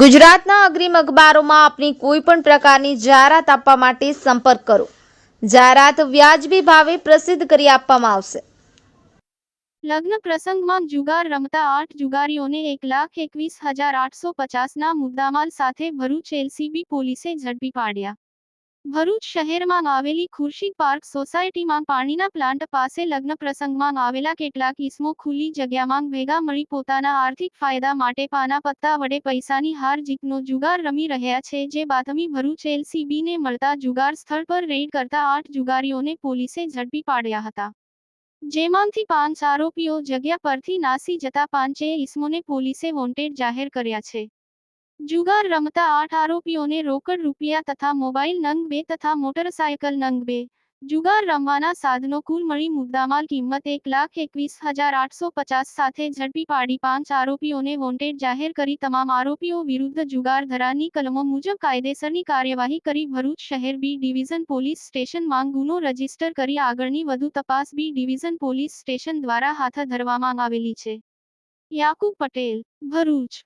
ગુજરાતના અગ્રીમ અખબારોમાં આપની કોઈ પણ પ્રકારની જાહેરાત આપવા માટે સંપર્ક કરો. જાહેરાત વ્યાજબી ભાવે પ્રસિદ્ધ કરી આપવામાં આવશે. લગ્ન પ્રસંગમાં જુગાર રમતા આઠ જુગારીઓને એક લાખ એકવીસ હજાર આઠસો પચાસના મુદ્દામાલ સાથે ભરૂચ એલસીબી પોલીસે ઝડપી પાડ્યા. ભરૂચ શહેરમાં આવેલી ખુરશી પાર્ક સોસાયટીમાં પાણીના પ્લાન્ટ પાસે લગ્ન પ્રસંગમાં આવેલા કેટલાક ઇસમો ખુલ્લી જગ્યામાં ભેગા મળી પોતાના આર્થિક ફાયદા માટે પાના પત્તા વડે પૈસાની હાર જીતનો જુગાર રમી રહ્યા છે. જે બાતમી ભરૂચ એલસીબીને મળતા જુગાર સ્થળ પર રેડ કરતા આઠ જુગારીઓને પોલીસે ઝડપી પાડ્યા હતા. જેમાંથી પાંચ આરોપીઓ જગ્યા પરથી નાસી જતા પાંચે ઇસમોને પોલીસે વોન્ટેડ જાહેર કર્યા છે. જુગાર રમતા આઠ આરોપીઓને રોકડ રૂપિયા તથા મોબાઈલ નંગ બે તથા મોટરસાયકલ નંગ બે જુગાર રમવાના સાધનો કુલ મળી મુદ્દામાલ કિંમત એક લાખ એકવીસ હજાર આઠસો પચાસ સાથે ઝડપી પાડી પાંચ આરોપીઓને વોન્ટેડ જાહેર કરી તમામ આરોપીઓ વિરુદ્ધ જુગાર ધરાની કલમો મુજબ કાયદેસરની કાર્યવાહી કરી ભરૂચ શહેર બી ડિવિઝન પોલીસ સ્ટેશનમાં ગુનો રજિસ્ટર કરી આગળની વધુ તપાસ બી ડિવિઝન પોલીસ સ્ટેશન દ્વારા હાથ ધરવામાં આવેલી છે યાકુબ પટેલ ભરૂચ